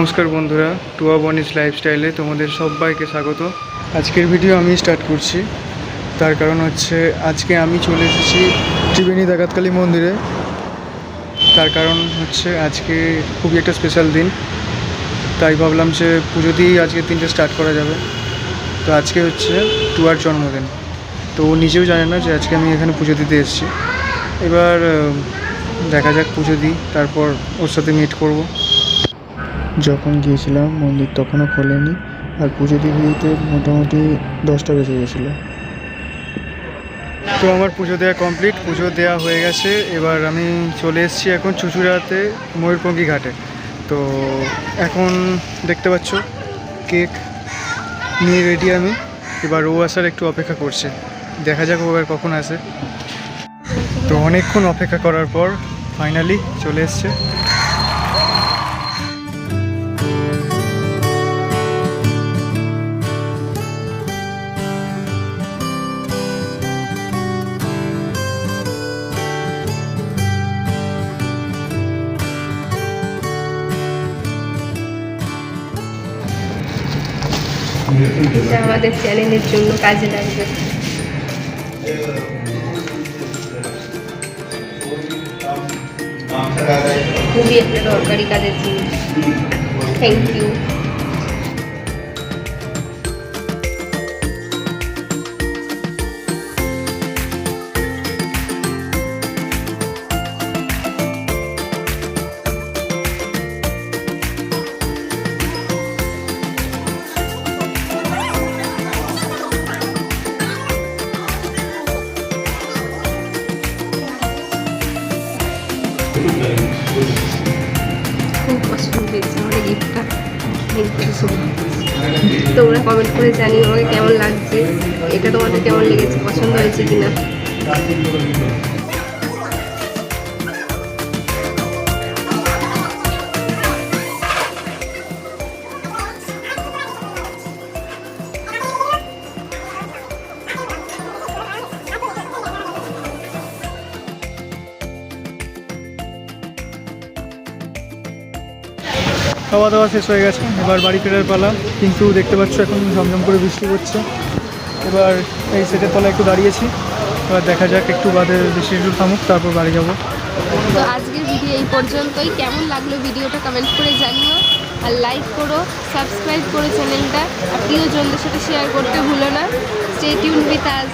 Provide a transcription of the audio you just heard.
নমস্কার বন্ধুরা টুয়া বনিস লাইফস্টাইলে তোমাদের সবাইকে স্বাগত। আজকের ভিডিও আমি স্টার্ট করছি। তার কারণ হচ্ছে, আজকে আমি চলে এসেছি ত্রিবেণী দাগাতকালী মন্দিরে। তার কারণ হচ্ছে, আজকে খুবই একটা স্পেশাল দিন। তাই ভাবলাম যে, পুজো দিয়েই আজকের দিনটা স্টার্ট করা যাবে। তো আজকে হচ্ছে টুয়ার জন্মদিন। তো ও নিজেও জানে না যে, আজকে আমি এখানে পুজো দিতে এসেছি। এবার দেখা যাক পুজো দিই, তারপর ওর সাথে মিট করব। যখন গিয়েছিলাম, মন্দির তখনও খোলেনি আর পুজো দিতে মোটামুটি দশটা বেজে গেছিল। তো আমার পুজো দেওয়া কমপ্লিট পুজো দেওয়া হয়ে গেছে। এবার আমি চলে এসেছি এখন চুচুড়াতে ময়ূরপঙ্খী ঘাটে। তো এখন দেখতে পাচ্ছ, কেক নিয়ে রেডি আমি। এবার ও আসার একটু অপেক্ষা করছে। দেখা যাক ও এবার কখন আসে। তো অনেকক্ষণ অপেক্ষা করার পর ফাইনালি চলে এসছে। এটা আমাদের চ্যানেলের জন্য কাজে লাগবে খুবই একটা দরকারি কাজের জিনিস থ্যাংক ইউ খুব কষ্ট আমার গিফটটা তোমরা কমেন্ট করে জানিও আমাকে কেমন লাগছে। এটা তোমাদের কেমন লেগেছে, পছন্দ হয়েছে কিনা। খাওয়া দাওয়া শেষ হয়ে গেছে। এবার বাড়ি ফেরার পালা। কিন্তু দেখতে পাচ্ছ এখন ঝমঝম করে বৃষ্টি হচ্ছে এবার এই সেটের তলায় একটু দাঁড়িয়েছি। এবার দেখা যাক, একটু বাদে বৃষ্টি একটু থামুক, তারপর বাড়ি যাব। তো আজকের ভিডিও এই পর্যন্তই। কেমন লাগল ভিডিওটা কমেন্ট করে জানিও। আর লাইক করো সাবস্ক্রাইব করো চ্যানেলটা আর প্রিয়জনদের সাথে শেয়ার করতে ভুলো না। Stay tune with us